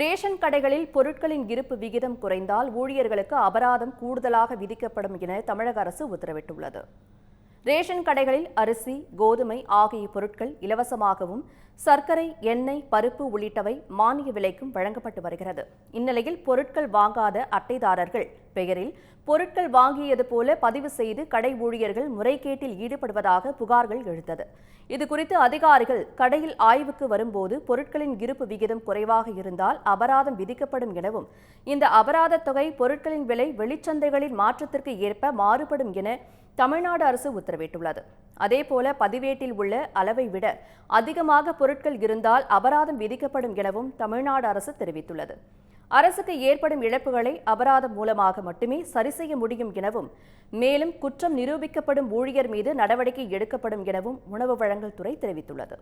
Ration கடைகளில் பொருட்களின் இருப்பு விகிதம் குறைந்தால் ஊழியர்களுக்கு அபராதம் கூடுதலாக விதிக்கப்படும் என தமிழக அரசு உத்தரவிட்டுள்ளது. ரேஷன் கடைகளில் அரிசி கோதுமை ஆகிய பொருட்கள் இலவசமாகவும் சர்க்கரை எண்ணெய் பருப்பு உள்ளிட்டவை மானிய விலைக்கும் வழங்கப்பட்டு வருகிறது. இந்நிலையில் பொருட்கள் வாங்காத அட்டைதாரர்கள் பெயரில் பொருட்கள் வாங்கியது போல பதிவு செய்து கடை ஊழியர்கள் முறைகேட்டில் ஈடுபடுவதாக புகார்கள் எழுந்தது. இதுகுறித்து அதிகாரிகள் கடையில் ஆய்வுக்கு வரும்போது பொருட்களின் இருப்பு விகிதம் குறைவாக இருந்தால் அபராதம் விதிக்கப்படும் எனவும் இந்த அபராத தொகை பொருட்களின் விலை வெளிச்சந்தைகளின் மாற்றத்திற்கு ஏற்ப மாறுபடும் என தமிழ்நாடு அரசு உத்தரவிட்டுள்ளது. அதேபோல பதிவேட்டில் உள்ள அளவை விட அதிகமாக பொருட்கள் இருந்தால் அபராதம் விதிக்கப்படும் எனவும் தமிழ்நாடு அரசு தெரிவித்துள்ளது. அரசுக்கு ஏற்படும் இழப்புகளை அபராதம் மூலமாக மட்டுமே சரி செய்ய முடியும் எனவும் மேலும் குற்றம் நிரூபிக்கப்படும் ஊழியர் மீது நடவடிக்கை எடுக்கப்படும் எனவும் உணவு வழங்கல் துறை தெரிவித்துள்ளது.